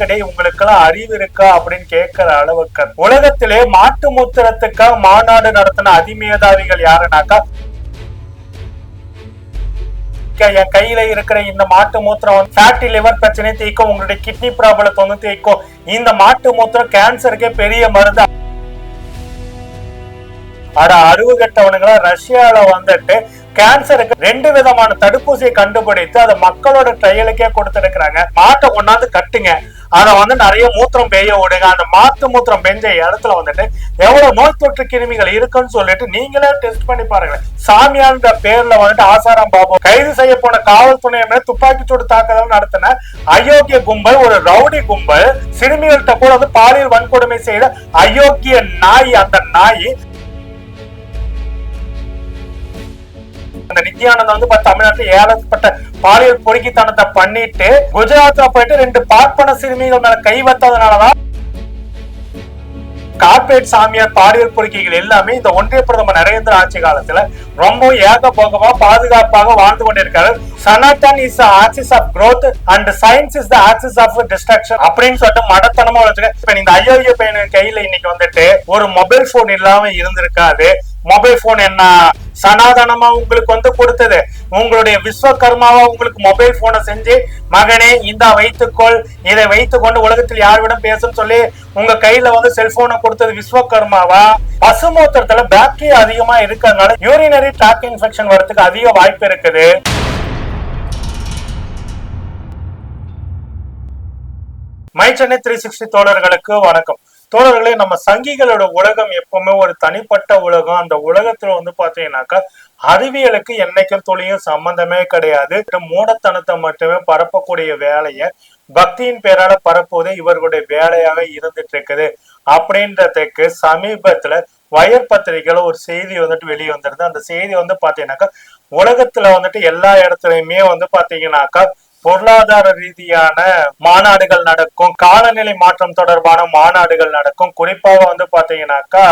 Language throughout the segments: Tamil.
கடை உங்களுக்கு எல்லாம் அறிவு இருக்கா அப்படின்னு கேட்கிற அளவுக்கு. உலகத்திலே மாட்டு மூத்திரத்துக்காக மாநாடு நடத்தின அதிமேதாவிகள் யாருனாக்கா? என் கையில இருக்கிற இந்த மாட்டு மூத்திரம் ஃபேட்டி லிவர் பிரச்சனை தீக்கும் உங்களுடைய கிட்னி ப்ராப்ளத்தை வந்து தீக்கும். இந்த மாட்டு மூத்திரம் கேன்சருக்கே பெரிய மருந்து. அட அறுவு கட்டவனுங்களா ரஷ்யால வந்துட்டு கேன்சருக்கு ரெண்டு விதமான தடுப்பூசியை கண்டுபிடித்து அதை மக்களோட ட்ரையலுக்கே கொடுத்துருக்கிறாங்க. மாட்டை கொண்டாந்து கட்டுங்க. அதை வந்து நிறைய மூத்திரம் பெய்ய விடுங்க. அந்த மாட்டு மூத்திரம் பெஞ்ச இடத்துல வந்துட்டு எவ்வளவு நோய் தொற்று கிருமிகள் இருக்குன்னு சொல்லிட்டு நீங்களே டெஸ்ட் பண்ணி பாருங்க. சாமியான்ற பேர்ல வந்துட்டு ஆசாராம் பாபு கைது செய்ய போன காவல்துறையினர் துப்பாக்கி சூடு தாக்குதல் நடத்தின அயோக்கிய கும்பல் ஒரு ரவுடி கும்பல் சிறுமிகள்கிட்ட கூட வந்து பாலியல் வன்கொடுமை செய்த அயோக்கிய நாய் அந்த நாய் அந்த நித்யானந்தம் வந்து இப்ப தமிழ்நாட்டுல ஏழப்பட்ட பாலியல் பொறுக்கித்தனத்தை பண்ணிட்டு குஜராத்ல போயிட்டு ரெண்டு பார்ப்பன சிறுமிகள் மேல கை வைத்ததுனாலதான் கார்பரேட் சாமியார் பாலியல் பொறுக்கிகள் எல்லாமே இந்த ஒன்றிய பிரதமர் நரேந்திர ஆட்சி காலத்துல ரொம்ப ஏகபோகமா பாதுகாப்பாக வாழ்ந்து கொண்டிருக்காரு. Sanatan is axis of growth and science is the axis of destruction அப்படின்னு சொல்லிட்டு மடத்தனமா வச்சுக்க இப்ப இந்த அயோக்கிய பையன் கையில இன்னைக்கு வந்துட்டு ஒரு மொபைல் போன் இல்லாம இருந்திருக்காது. மொபைல் போன் என்ன? சனாதனமா உங்களுக்கு வந்து கொடுத்தது. உங்களுடைய விஸ்வகர்மாவா உங்களுக்கு மொபைல் போனை செஞ்சு மகனே இந்த வைத்துக்கொள். இதை வைத்துக்கொண்டு உலகத்தில் யாரிடம் பேசும் சொல்லி உங்க கையில வந்து செல்போனை கொடுத்தது விஸ்வகர்மாவா? பசுமூத்திரத்துல பாக்டீரியா அதிகமா இருக்கிறதுனால யூரினரி டிராக் இன்ஃபெக்ஷன் வரதுக்கு அதிக வாய்ப்பு இருக்குது. மை சென்னை த்ரீ சிக்ஸ்டி தோழர்களுக்கு வணக்கம். தோழர்களே நம்ம சங்கிகளோட உலகம் எப்பவுமே ஒரு தனிப்பட்ட உலகம். அந்த உலகத்துல வந்து பாத்தீங்கன்னாக்கா அறிவியலுக்கு என்னைக்கும் தொழிலும் சம்பந்தமே கிடையாது. மூடத்தனத்தை மட்டுமே பரப்பக்கூடிய வேலையை பக்தியின் பேரால பரப்புவதே இவர்களுடைய வேலையாக இருந்துட்டு இருக்குது அப்படின்றதுக்கு சமீபத்துல வயர் பத்திரிகையில ஒரு செய்தி வந்துட்டு வெளியே வந்துருது அந்த செய்தி வந்து பாத்தீங்கன்னாக்கா உலகத்துல வந்துட்டு எல்லா இடத்துலயுமே வந்து பாத்தீங்கன்னாக்கா பொருளாதார ரீதியான மாநாடுகள் நடக்கும் காலநிலை மாற்றம் தொடர்பான மாநாடுகள் நடக்கும். குறிப்பாக வந்து பாத்தீங்கன்னாக்கா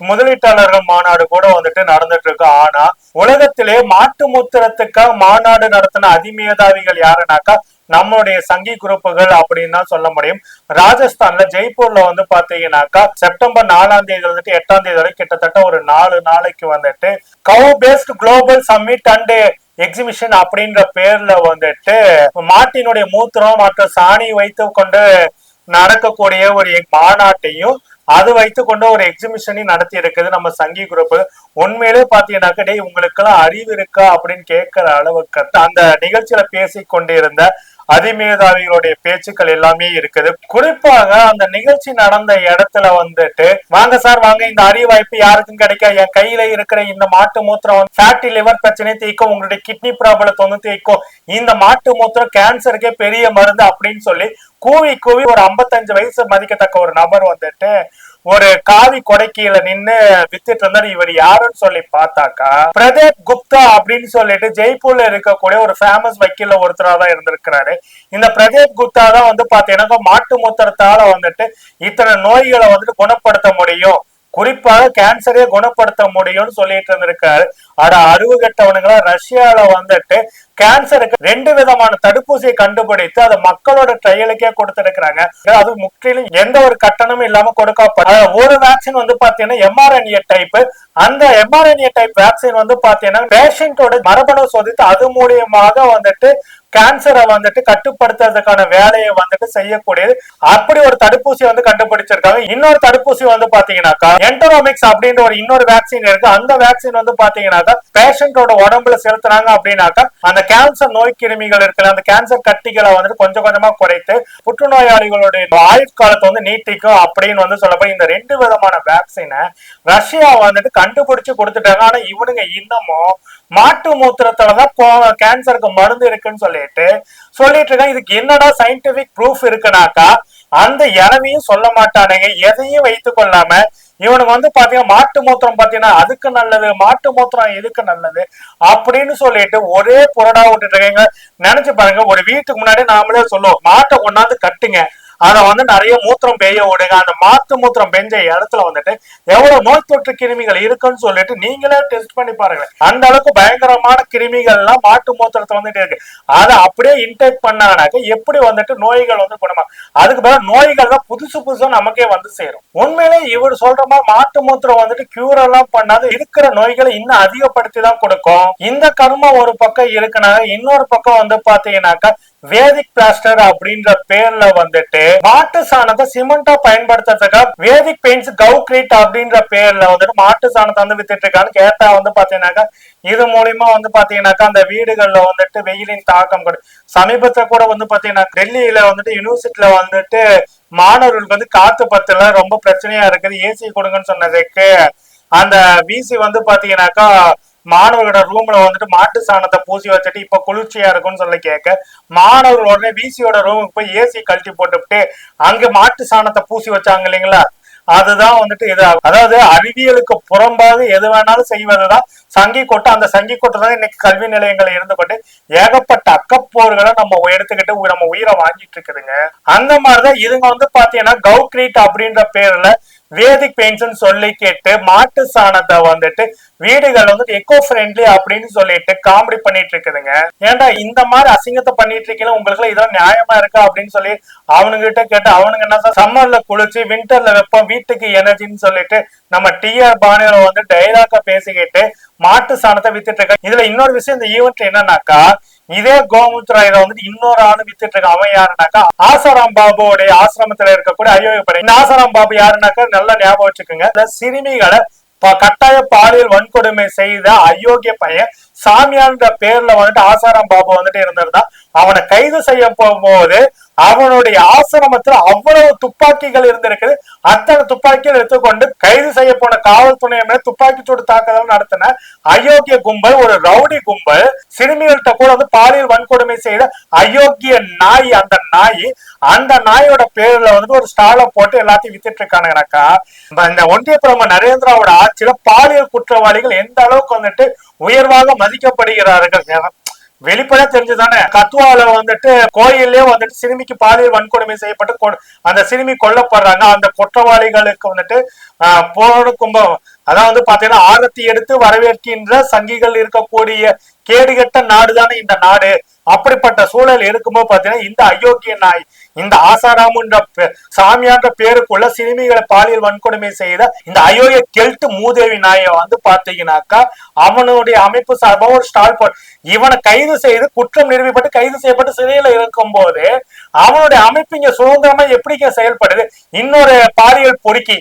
முதலீட்டாளர்கள் மாநாடு கூட வந்துட்டு நடந்துட்டு இருக்கு ஆனா உலகத்திலே மாட்டு மூத்திரத்துக்காக மாநாடு நடத்தின அதிமேதாவிகள் யாருனாக்கா நம்மளுடைய சங்கி குரூப்புகள் அப்படின்னு தான் சொல்ல முடியும். ராஜஸ்தான்ல ஜெய்ப்பூர்ல வந்து பாத்தீங்கன்னாக்கா செப்டம்பர் நாலாம் தேதி வந்துட்டு எட்டாம் தேதி வரை கிட்டத்தட்ட ஒரு நாலு நாளைக்கு வந்துட்டு cow based global summit and exhibition அப்படின்ற பேர்ல வந்துட்டு மாட்டினுடைய மூத்திரம் மற்றும் சாணி வைத்து கொண்டு நடக்கக்கூடிய ஒரு மாநாட்டையும் அது வைத்து கொண்டு ஒரு எக்ஸிபிஷனையும் நடத்தி இருக்குது நம்ம சங்கி குரூப் உண்மையிலே பாத்தீங்கன்னாக்க டே உங்களுக்கு எல்லாம் அறிவு இருக்கா அப்படின்னு கேட்கிற அளவுக்கு அந்த நிகழ்ச்சியில பேசி கொண்டிருந்த அதிமேதாவிகளுடைய பேச்சுக்கள் எல்லாமே இருக்குது. குறிப்பாக அந்த நிகழ்ச்சி நடந்த இடத்துல வந்துட்டு வாங்க சார் வாங்க இந்த அறிவாய்ப்பு யாருக்கும் கிடைக்க? என் கையில இருக்கிற இந்த மாட்டு மூத்திரம் ஃபேட்டி லிவர் பிரச்சனை தீக்கும் உங்களுடைய கிட்னி ப்ராப்ளத்தை வந்து தீர்க்கும். இந்த மாட்டு மூத்திரம் கேன்சருக்கே பெரிய மருந்து அப்படின்னு சொல்லி கூவி கூவி ஒரு 55 வயசு மதிக்கத்தக்க ஒரு நபர் வந்துட்டு ஒரு காவி கொடைக்கீழ நின்னு வித்துட்டு இருந்தாரு. இவர் யாருன்னு சொல்லி பார்த்தாக்கா பிரதீப் குப்தா அப்படின்னு சொல்லிட்டு ஜெய்ப்பூர்ல இருக்கக்கூடிய ஒரு ஃபேமஸ் வக்கீல்ல ஒருத்தரா தான் இருந்திருக்கிறாரு. இந்த பிரதீப் குப்தா தான் வந்து பாத்தீங்கன்னா மாட்டு மூத்திரத்தால வந்துட்டு இத்தனை நோய்களை வந்துட்டு குணப்படுத்த முடியும். குறிப்பாக கேன்சரே குணப்படுத்த முடியும்னு சொல்லிட்டு இருந்திருக்காரு. ஆனா அறிவு கெட்டவனுங்களா? ரஷ்யால வந்துட்டு கேன்சருக்கு ரெண்டு விதமான தடுப்பூசியை கண்டுபிடித்து அதை மக்களோட ட்ரையலுக்கே கொடுத்திருக்கிறாங்க. அது முற்றிலும் எந்த ஒரு கட்டணமும் இல்லாம கொடுக்கப்படும் ஒரு வேக்சின் வந்து பாத்தீங்கன்னா எம்ஆர்என்ஏ டைப் அந்த எம்ஆர்என்ஏ டைப் வேக்சின் வந்து பாத்தீங்கன்னா பேஷண்டோட மரபணு சோதித்து அது மூலியமாக வந்துட்டு கேன்சரை வந்துட்டு கட்டுப்படுத்துறதுக்கான வேலையை வந்துட்டு செய்யக்கூடியது. அப்படி ஒரு தடுப்பூசி வந்து கண்டுபிடிச்சிருக்காங்க. இன்னொரு தடுப்பூசி வந்து பாத்தீங்கன்னாக்கா என்டரோமிக்ஸ் அப்படின்ற ஒரு இன்னொரு வேக்சின் இருக்கு. அந்த வேக்சின் வந்து பாத்தீங்கன்னாக்கா பேஷண்டோட உடம்புல செலுத்துறாங்க அப்படின்னாக்கா அந்த கேன்சர் நோய் கிருமிகள் இருக்குல்ல அந்த கேன்சர் கட்டிகளை வந்துட்டு கொஞ்சம் கொஞ்சமா குறைத்து புற்றுநோயாளிகளுடைய ஆயுட்காலத்தை வந்து நீட்டிக்கும் அப்படின்னு வந்து சொல்லப்போ இந்த ரெண்டு விதமான வேக்சினை ரஷ்யா வந்துட்டு கண்டுபிடிச்சு கொடுத்துட்டாங்க. ஆனா இவனுங்க இன்னமும் மாட்டு மூத்திரத்துலதான் போ- கேன்சருக்கு மருந்து இருக்குன்னு சொல்லிட்டு சொல்லிட்டு இருக்கேன் இதுக்கு என்னடா சயின்டிபிக் ப்ரூஃப் இருக்குனாக்கா அந்த இளவையும் சொல்ல மாட்டானுங்க. எதையும் வைத்து கொள்ளாம இவனுக்கு வந்து பாத்தீங்கன்னா மாட்டு மூத்திரம் பாத்தீங்கன்னா அதுக்கு நல்லது மாட்டு மூத்திரம் எதுக்கு நல்லது அப்படின்னு சொல்லிட்டு ஒரே புரடா விட்டுட்டு இருக்கீங்க. நினைச்சு பாருங்க ஒரு வீட்டுக்கு முன்னாடி நாமளே சொல்லுவோம் மாட்டை கொண்டாந்து கட்டுங்க. அதை வந்து நிறைய மூத்திரம் பெய்ய விடுங்க அந்த மாத்து மூத்திரம் பெஞ்ச இடத்துல வந்துட்டு எவ்வளவு நோய் தொற்று கிருமிகள் இருக்குன்னு சொல்லிட்டு நீங்களே டெஸ்ட் பண்ணி பாருங்க அந்த அளவுக்கு பயங்கரமான கிருமிகள் எல்லாம் மாட்டு மூத்திரத்துல வந்துட்டு இருக்கு. அதை அப்படியே இன்டேக் பண்ணானாக்க எப்படி வந்துட்டு நோய்கள் வந்து குணமா அதுக்கு பதிலாக நோய்கள் தான் புதுசு புதுசா நமக்கே வந்து சேரும். உண்மையிலே இவர் சொல்ற மாதிரி மாட்டு மூத்திரம் வந்துட்டு கியூர் எல்லாம் பண்ணாது இருக்கிற நோய்களை இன்னும் அதிகப்படுத்தி தான் கொடுக்கும். இந்த கர்மம் ஒரு பக்கம் இருக்குனாங்க இன்னொரு பக்கம் வந்து பாத்தீங்கன்னாக்கா வேதிக் பிளாஸ்டர் அப்படின்ற பேர்ல வந்துட்டு மாட்டு சாணத்தை சிமெண்டா பயன்படுத்துறதுக்காக வேதிக் பெயிண்ட்ஸ் கவுக்ரீட் அப்படின்ற பேர்ல வந்துட்டு மாட்டு சாணத்தை வந்து வித்துட்டு இருக்கான்னு கேட்டா வந்து பாத்தீங்கன்னாக்கா இது மூலியமா வந்து பாத்தீங்கன்னாக்கா அந்த வீடுகள்ல வந்துட்டு வெயிலின் தாக்கம் கூட சமீபத்துல கூட வந்து பாத்தீங்கன்னா டெல்லியில வந்துட்டு யூனிவர்சிட்டியில வந்துட்டு மாணவர்களுக்கு வந்து காத்து பத்துல ரொம்ப பிரச்சனையா இருக்குது. ஏசி கொடுங்கன்னு சொன்னதுக்கு அந்த பிசி வந்து பாத்தீங்கன்னாக்கா மாணவர்களோட ரூம்ல வந்துட்டு மாட்டு சாணத்தை பூசி வச்சுட்டு இப்ப குளிர்ச்சியா இருக்கும்னு சொல்லி கேட்க மாணவர்கள் உடனே விசியோட ரூமுக்கு போய் ஏசி கழட்டி போட்டுவிட்டு அங்க மாட்டு சாணத்தை பூசி வச்சாங்க இல்லைங்களா? அதுதான் வந்துட்டு இது அதாவது அறிவியலுக்கு புறம்பாக எது வேணாலும் செய்வதுதான். சங்கி கொட்டு அந்த சங்கி கொட்டு தான் இன்னைக்கு கல்வி நிலையங்கள் இருந்து கொண்டு ஏகப்பட்ட அக்கப்போர்களை நம்ம எடுத்துக்கிட்டு நம்ம உயிரை வாங்கிட்டு இருக்குதுங்க. அந்த மாதிரிதான் இதுங்க வந்து பாத்தீங்கன்னா கவுக்ரீட் அப்படின்ற பேர்ல வேதிக் பெயிண்ட்ஸ் சொல்லி கேட்டு மாட்டு சாணத்தை வந்துட்டு வீடுகள் வந்துட்டு எக்கோ ஃப்ரெண்ட்லி அப்படின்னு சொல்லிட்டு காமெடி பண்ணிட்டு இருக்குதுங்க ஏன்டா இந்த மாதிரி அசிங்கத்தை பண்ணிட்டு இருக்கீங்க உங்களுக்கு இதெல்லாம் நியாயமா இருக்கா? அப்படின்னு சொல்லி அவனுங்கிட்ட கேட்டு அவனுங்க என்ன சம்மர்ல குளிச்சு வின்டர்ல வெப்பம் வீட்டுக்கு எனர்ஜின்னு சொல்லிட்டு நம்ம டிஆர் பானியில வந்து டைலாக பேசிக்கிட்டு மாட்டு சாணத்தை வித்துட்டு இருக்க இதுல இன்னொரு விஷயம் இந்த ஈவெண்ட் என்னன்னாக்கா இதே கோமுத்ரா இதை வந்துட்டு இன்னொரு ஆளு வித்துட்டு இருக்க அவன் யாருனாக்கா ஆசாராம் பாபுவோடைய ஆசிரமத்துல இருக்கக்கூடிய அயோக்கியப்படை இந்த ஆசாராம் பாபு யாருனாக்கா நல்லா ஞாபகம் வச்சுக்கோங்க. இந்த சிறுமிகளை கட்டாய பாலியல் வன்கொடுமை செய்த அயோக்கிய பையன் சாமியான்ற பேர்ல வந்துட்டு ஆசாராம் பாபு வந்துட்டு இருந்திருந்தா அவனை கைது செய்ய போகும்போது அவனுடைய ஆசிரமத்துல அவ்வளவு துப்பாக்கிகள் இருந்திருக்குது. அத்தனை துப்பாக்கிகள் எடுத்துக்கொண்டு கைது செய்ய போன காவல்துறையினர் துப்பாக்கி சூடு தாக்குதல் நடத்தின அயோக்கிய கும்பல் ஒரு ரவுடி கும்பல் சிறுமிகள்கிட்ட கூட வந்து பாலியல் வன்கொடுமை செய்த அயோக்கிய நாய் அந்த நாய் அந்த நாயோட பேர்ல வந்துட்டு ஒரு ஸ்டாலை போட்டு எல்லாத்தையும் வித்துட்டு இருக்கானுங்கனாக்கா இந்த ஒன்றிய பிரதமர் நரேந்திராவோட ஆட்சியில பாலியல் குற்றவாளிகள் எந்த அளவுக்கு வந்துட்டு உயர்வாக மதிக்கப்படுகிறார்கள். வெளிப்பட தெரிஞ்சுதானே? கத்துவால வந்துட்டு கோயிலே வந்துட்டு சிறுமிக்கு பாலியல் வன்கொடுமை செய்யப்பட்டு அந்த சிறுமி கொல்லப்படுறாங்க. அந்த குற்றவாளிகளுக்கு வந்துட்டு ஆஹ், கும்பம் அதான் வந்து பாத்தீங்கன்னா ஆரத்தி எடுத்து வரவேற்கின்ற சங்கிகள் இருக்கக்கூடிய கேடுகட்ட நாடுதானே இந்த நாடு. அப்படிப்பட்ட சூழல் இருக்கும்போது பாத்தீங்கன்னா இந்த அயோக்கிய நாய் இந்த ஆசாராமுன்ற பே- சாமியான்ற பேருக்குள்ள சிறுமிகளை பாலியல் வன்கொடுமை செய்த இந்த அயோக்கிய கெல்ட்டு மூதேவி நாயை வந்து பார்த்தீங்கன்னாக்கா அவனுடைய அமைப்பு சார்பாக ஒரு ஸ்டால் போட் இவனை கைது செய்து குற்றம் நிரூபிப்பட்டு கைது செய்யப்பட்டு சிறையில் இருக்கும் போது அவனுடைய அமைப்பு இங்க சுதந்திரமா எப்படிங்க செயல்படுது? இன்னொரு பாலியல் பொறுக்கி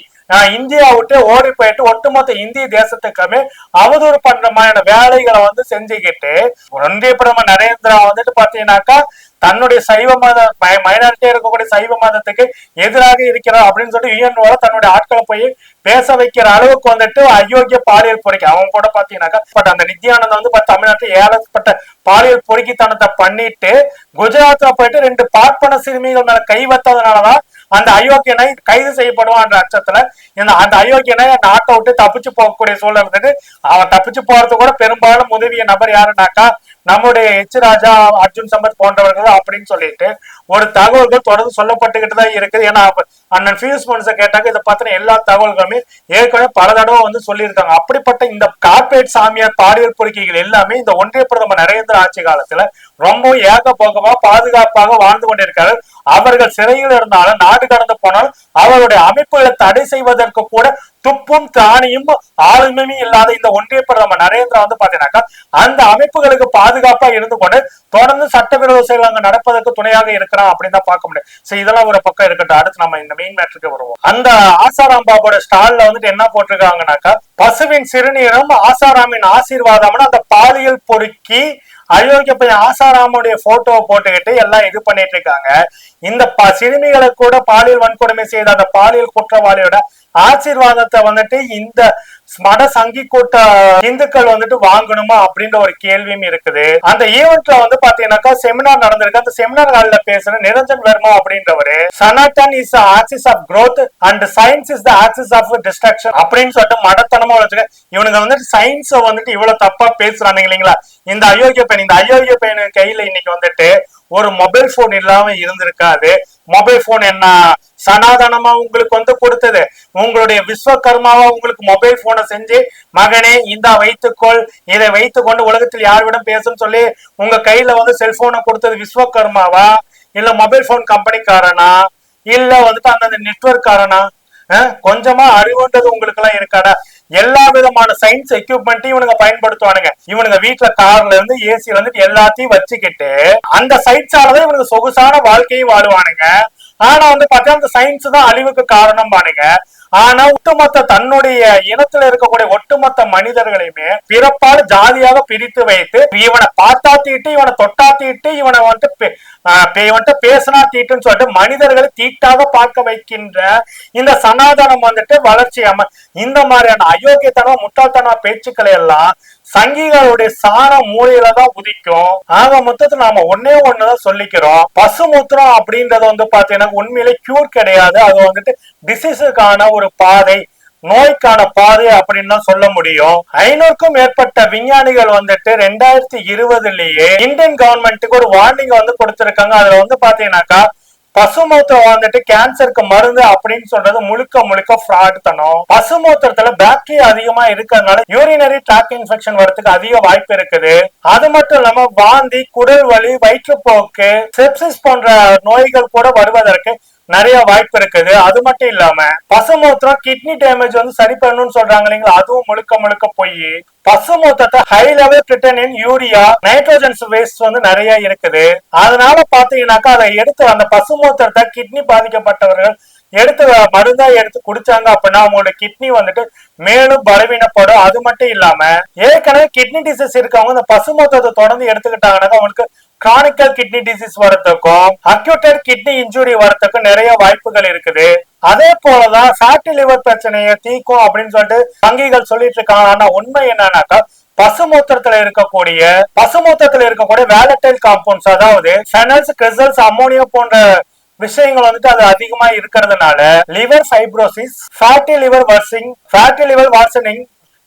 இந்தியா விட்டு ஓடி போயிட்டு ஒட்டுமொத்த இந்திய தேசத்துக்குமே அவதூறு பண்ற மாதிரியான வேலைகளை வந்து செஞ்சுக்கிட்டு ஒன்றிய பிரதமர் நரேந்திரா வந்துட்டு பாத்தீங்கன்னாக்கா தன்னுடைய சைவ மத மைனாரிட்டியா இருக்கக்கூடிய சைவ மதத்துக்கு எதிராக இருக்கிறார் அப்படின்னு சொல்லிட்டு யுஎன்ஓல தன்னுடைய ஆட்களை போய் பேச வைக்கிற அளவுக்கு வந்துட்டு அயோக்கிய பாலியல் பொறிக்கை. அவன் கூட பாத்தீங்கன்னாக்கா பட் அந்த நித்யானந்தம் வந்து தமிழ்நாட்டில் ஏழப்பட்ட பாலியல் பொறுக்கித்தனத்தை பண்ணிட்டு குஜராத்ல போயிட்டு ரெண்டு பார்ப்பன சிறுமிகள் மேல கை வைத்ததுனாலதான் அந்த அயோக்கியனை கைது செய்யப்படுவான்ற அச்சத்துல இந்த அந்த அயோக்கியனை நாட்டை விட்டு தப்பிச்சு போகக்கூடிய சூழல் இருந்தது அவன் தப்பிச்சு போறது கூட பெரும்பாலும் உதவிய நபர் யாருனாக்கா நம்முடைய எச் ராஜா அர்ஜுன் சம்பத் போன்றவர்கள் அப்படின்னு சொல்லிட்டு ஒரு தகவல்கள் தொடர்ந்து சொல்லப்பட்டுக்கிட்டு தான் இருக்குது. ஏன்னா அண்ணன் பியூஸ் மனுஷன் கேட்டாங்க இதை பத்தின எல்லா தகவல்களுமே ஏற்கனவே பல தடவை வந்து சொல்லியிருக்காங்க. அப்படிப்பட்ட இந்த கார்பரேட் சாமியார் பாலியல் பொறுக்கிகள் எல்லாமே இந்த ஒன்றிய பிரதமர் நரேந்திர ஆட்சி காலத்துல ரொம்ப ஏகபோகமா பாதுகாப்பாக வாழ்ந்து கொண்டிருக்காரு. அவர்கள் சிறையில் இருந்தாலும் நாடு கடந்து போனாலும் அவருடைய அமைப்புகளை தடை செய்வதற்கு கூட துப்பும் தானியும் ஆளுமையும் இல்லாத இந்த ஒன்றிய பிரதமர் நரேந்திரா வந்து பாத்தீங்கன்னாக்கா அந்த அமைப்புகளுக்கு பாதுகாப்பா இருந்து கொண்டு தொடர்ந்து சட்டவிரோத செயல் அங்க நடப்பதற்கு துணையாக இருக்கிறான் அப்படின்னு தான் பார்க்க முடியும். சோ இதெல்லாம் ஒரு பக்கம் இருக்கட்டும். அடுத்து நம்ம இந்த மெயின் மேட்ருக்கு வருவோம். அந்த ஆசாராம் பாபோட ஸ்டால்ல வந்துட்டு என்ன போட்டிருக்காங்கனாக்கா பசுவின் சிறுநீரும் ஆசாராமின் ஆசீர்வாதம்னு அந்த பாலியல் பொறுக்கி அயோக்கிய பையன் ஆசாராமுடைய போட்டோவை போட்டுக்கிட்டு எல்லாம் இது பண்ணிட்டு இருக்காங்க. இந்த ப- சிறுமிகளை கூட பாலியல் வன்கொடுமை செய்த அந்த பாலியல் குற்றவாளியோட ஆசீர்வாதத்தை வந்துட்டு இந்த மட சங்கி கூட்ட இந்துக்கள் வந்துட்டு வாங்கணுமா அப்படின்ற ஒரு கேள்வியும் இருக்குது. அந்த ஈவெண்ட்ல வந்து பாத்தீங்கன்னாக்கா செமினார் நடந்திருக்கு. அந்த செமினார் ஹால்ல பேசுற Niranjan Varma அப்படின்றவரு Sanatan is axis of growth and science is the axis of destruction அப்படின்னு சொல்லிட்டு மடத்தனமா வச்சுக்க இவனுங்க வந்துட்டு சயின்ஸ வந்துட்டு இவ்வளவு தப்பா பேசுறானுங்க இல்லைங்களா? இந்த அயோக்கிய பையன் இந்த அயோக்கிய பெண் கையில இன்னைக்கு வந்துட்டு ஒரு மொபைல் போன் இல்லாம இருந்திருக்காது. மொபைல் போன் என்ன சனாதனமா உங்களுக்கு வந்து கொடுத்தது? உங்களுடைய விஸ்வகர்மாவா உங்களுக்கு மொபைல் போனை செஞ்சு மகனே இந்த வைத்துக்கொள். இதை வைத்துக்கொண்டு உலகத்தில் யாரிடம் பேசுன்னு சொல்லி உங்க கையில வந்து செல்போனை கொடுத்தது விஸ்வகர்மாவா? இல்ல மொபைல் போன் கம்பெனிக்காரனா இல்ல வந்துட்டு அந்தந்த நெட்ஒர்க் காரனா? கொஞ்சமா அறிவுன்றது உங்களுக்கு எல்லாம் இருக்காடா எல்லா விதமான சயின்ஸ் எக்யூப்மெண்ட்டையும் இவனுங்க பயன்படுத்துவானுங்க. இவனுங்க வீட்டுல கார்ல இருந்து ஏசில இருந்து எல்லாத்தையும் வச்சுக்கிட்டு அந்த சயின்ஸாலதான் இவனுக்கு சொகுசான வாழ்க்கையும் வாழுவானுங்க. ஆனா வந்து பார்த்தா அந்த சயின்ஸ் தான் அழிவுக்கு காரணம் பானுங்க ஆனா ஒட்டுமொத்த தன்னுடைய இனத்துல இருக்கக்கூடிய ஒட்டுமொத்த மனிதர்களையுமே பிறப்பால் ஜாதியாக பிரித்து வைத்து இவனை பார்த்தாத்திட்டு இவனை தொட்டாத்திட்டு இவனை வந்துட்டு பே- ஆஹ் பே- பேசினா தீட்டுன்னு சொல்லிட்டு மனிதர்களை தீட்டாக பார்க்க வைக்கின்ற இந்த சனாதனம் வந்துட்டு வளர்ச்சி அம இந்த மாதிரியான அயோக்கியத்தனம் முட்டாள்தன பேச்சுக்களை எல்லாம் சங்கிகளுடைய சாரம் மூலையில தான் உதிக்கும். ஆக மொத்தத்துல நாம ஒன்னே ஒண்ணுதான் சொல்லிக்கிறோம். பசுமூத்திரம் அப்படின்றது வந்து பாத்தீங்கன்னா உண்மையிலே கியூர் கிடையாது. அது வந்துட்டு டிசீஸுக்கான ஒரு பாதை நோய்க்கான பாதை அப்படின்னு தான் சொல்ல முடியும். ஐநூறுக்கும் மேற்பட்ட விஞ்ஞானிகள் வந்துட்டு ரெண்டாயிரத்தி இருபதுலயே இந்தியன் கவர்மெண்ட்டுக்கு ஒரு வார்னிங் வந்து கொடுத்திருக்காங்க. அதுல வந்து பாத்தீங்கன்னாக்கா பசுமூத்திரம் வந்துட்டு கேன்சருக்கு மருந்து அப்படின்னு சொல்றது முழுக்க முழுக்க ஃப்ராட் தனம். பசுமூத்திரத்துல பாக்டீரியா அதிகமா இருக்கிறதுனால யூரினரி டிராக் இன்ஃபெக்ஷன் வரதுக்கு அதிக வாய்ப்பு இருக்குது. அது மட்டும் இல்லாம வாந்தி குடல் வலி வயிற்றுப்போக்கு செப்சிஸ் போன்ற நோய்கள் கூட வருவதற்கு நிறைய வாய்ப்பு இருக்குது. அது மட்டும் இல்லாம பசுமூத்திரம் கிட்னி டேமேஜ் வந்து சரி பண்ணணும்னு சொல்றாங்க இல்லைங்களா? அதுவும் முழுக்க முழுக்க போய் பசுமூத்தத்தை ஹை லெவல் பிரிட்டனின் யூரியா நைட்ரோஜன்ஸ் வேஸ்ட் வந்து நிறைய இருக்குது. அதனால பாத்தீங்கன்னாக்கா அதை எடுத்து அந்த பசுமூத்திரத்தை கிட்னி பாதிக்கப்பட்டவர்கள் எடுத்து மருந்தா எடுத்து குடிச்சாங்க அப்படின்னா அவங்களோட கிட்னி வந்துட்டு மேலும் பலவீனப்படும். அது மட்டும் இல்லாம ஏற்கனவே கிட்னி டிசீஸ் இருக்கவங்க இந்த பசுமூத்தத்தை தொடர்ந்து எடுத்துக்கிட்டாங்கன்னாக்கா அவங்களுக்கு கிரானிக்கல் கிட்னி டிசீஸ் வரத்துக்கும் அக்யூட்டட் கிட்னி இன்ஜுரி வரத்துக்கும் நிறைய வாய்ப்புகள் இருக்குது. அதே போலதான் ஃபேட்டி லிவர் பிரச்சனையை தீக்கும் அப்படின்னு சொல்லிட்டு வங்கிகள் சொல்லிட்டு இருக்காங்க. ஆனா உண்மை என்னன்னாக்கா பசுமூத்திரத்துல இருக்கக்கூடிய பசுமூத்திரத்துல இருக்கக்கூடிய வேலட்டைல் காம்பவுண்ட்ஸ் அதாவது ஃபெனல்ஸ் கிரிசல்ஸ் அம்மோனியா போன்ற விஷயங்கள் வந்துட்டு அது அதிகமா இருக்கிறதுனால liver fibrosis fatty liver worsening fatty liver worsening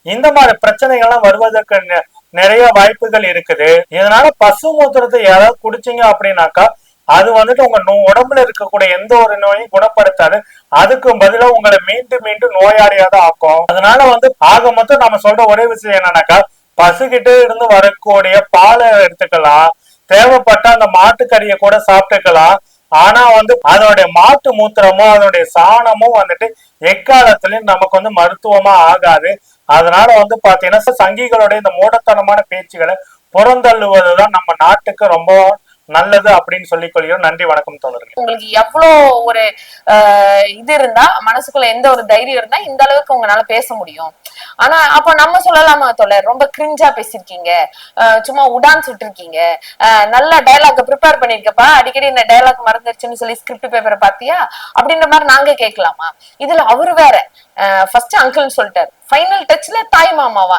இந்த மாதிரி பிரச்சனைகள்லாம் வருவதற்கு நிறைய வாய்ப்புகள் இருக்குது. இதனால பசு மூத்திரத்தை யாராவது குடிச்சீங்க அப்படின்னாக்கா அது வந்துட்டு உங்க நோ- உடம்புல இருக்கக்கூடிய எந்த ஒரு நோயும் குணப்படுத்தாது. அதுக்கு பதிலா உங்களை மீண்டும் மீண்டும் நோயாளியாக தான் ஆக்கும். அதனால வந்து ஆக மொத்தம் நம்ம சொல்ற ஒரே விஷயம் என்னன்னாக்கா பசுகிட்ட இருந்து வரக்கூடிய பாலை எடுத்துக்கலாம். தேவைப்பட்ட அந்த மாட்டுக்கறியை கூட சாப்பிட்டுக்கலாம். ஆனா வந்து அதனுடைய மாட்டு மூத்திரமும் அதனுடைய சாணமும் வந்துட்டு எக்காலத்திலயும் நமக்கு வந்து மருத்துவமா ஆகாது. அதனால வந்து பாத்தீங்கன்னா சங்கிகளுடைய இந்த மூடத்தனமான பேச்சுகளை புறந்தள்ளுவதுதான் நம்ம நாட்டுக்கு ரொம்ப நல்லது அப்படின்னு சொல்லிக் கொள்கிறோம் நன்றி வணக்கம் தோழர்கள். உங்களுக்கு எவ்வளோ ஒரு ஆஹ் இது இருந்தா மனசுக்குள்ள எந்த ஒரு தைரியம் இருந்தா இந்த அளவுக்கு உங்களால பேச முடியும். ஆனா அப்ப நம்ம சொல்லலாமா தோழர்? ரொம்ப கிரிஞ்சா பேசிருக்கீங்க. சும்மா உடான் சுட்டிருக்கீங்க ஆஹ் நல்ல டயலாக் ப்ரிப்பேர் பண்ணிருக்கப்பா. அடிக்கடி இந்த டயலாக் மறந்துருச்சுன்னு சொல்லி ஸ்கிரிப்ட் பேப்பரை பாத்தியா அப்படின்ற மாதிரி நாங்க கேட்கலாமா? இதுல அவரு வேற. ஃபர்ஸ்ட் அங்கிள்னு சொல்லிட்டாரு. ஃபைனல் டச்ல தாய் மாமாவா?